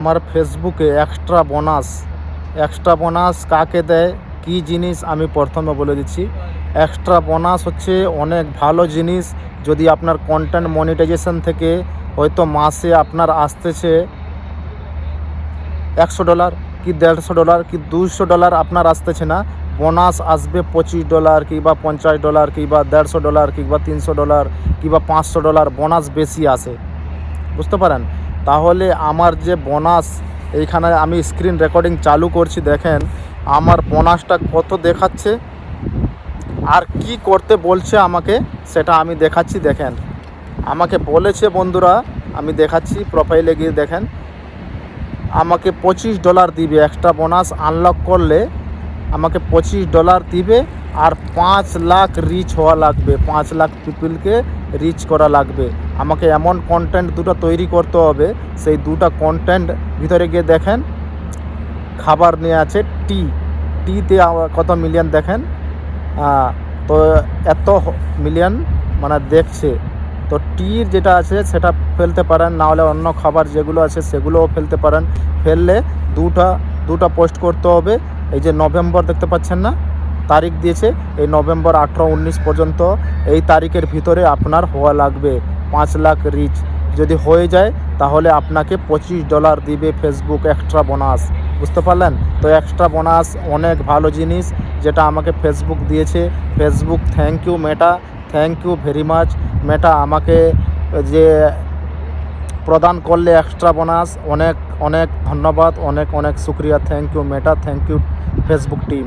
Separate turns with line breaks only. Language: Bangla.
আমার ফেসবুকে এক্সট্রা বোনাস এক্সট্রা বোনাস কাকে দেয়? কী জিনিস আমি প্রথমে বলে দিচ্ছি। এক্সট্রা বোনাস হচ্ছে অনেক ভালো জিনিস। যদি আপনার কন্টেন্ট মনিটাইজেশন থেকে হয়তো মাসে আপনার আসতেছে একশো ডলার কি দেড়শো ডলার কি দুশো ডলার আপনার আসতেছে না। বোনাস আসবে পঁচিশ ডলার কিংবা পঞ্চাশ ডলার কিংবা দেড়শো ডলার কিংবা তিনশো ডলার কিংবা পাঁচশো ডলার বোনাস বেশি আসে। বুঝতে পারেন? তাহলে আমার যে বোনাস, এইখানে আমি স্ক্রিন রেকর্ডিং চালু করছি, দেখেন, আমার বোনাসটা কত দেখাচ্ছে, আর কি করতে বলছে আমাকে, সেটা আমি দেখাচ্ছি, দেখেন। আমাকে বলেছে বন্ধুরা, আমি দেখাচ্ছি প্রোফাইলে গিয়ে, দেখেন। আমাকে পঁচিশ ডলার দিবে এক্সট্রা বোনাস আনলক করলে, আমাকে পঁচিশ ডলার দিবে, আর পাঁচ লাখ রিচ হওয়া লাগবে, পাঁচ লাখ পিপিলকে রিচ করা লাগবে। আমাকে এমন কন্টেন্ট দুটো তৈরি করতে হবে, সেই দুটো কন্টেন্ট ভিতরে গিয়ে দেখেন, খাবার নিয়ে আছে টি টিতে কত মিলিয়ন দেখেন তো এত মিলিয়ন মানে দেখছে। তো টির যেটা আছে সেটা ফেলতে পারেন, না হলে অন্য খাবার যেগুলো আছে সেগুলোও ফেলতে পারেন। ফেললে দুটা দুটা পোস্ট করতে হবে। এই যে নভেম্বর দেখতে পাচ্ছেন না? তারিখ দিয়েছে, এই নভেম্বর আঠেরো, উনিশ পর্যন্ত এই তারিখের ভিতরে আপনার হওয়া লাগবে। পাঁচ লাখ রিচ। যদি হয়ে যায়, তাহলে আপনাকে পঁচিশ ডলার দিবে ফেসবুক এক্সট্রা বোনাস বুঝতে পারলেন? তো এক্সট্রা বোনাস অনেক ভালো জিনিস যেটা আমাকে ফেসবুক দিয়েছে। Facebook thank you Meta thank you very much Meta আমাকে যে প্রদান করলে এক্সট্রা বোনাস অনেক অনেক ধন্যবাদ, অনেক অনেক শুক্রিয়া। Thank you Meta thank you Facebook team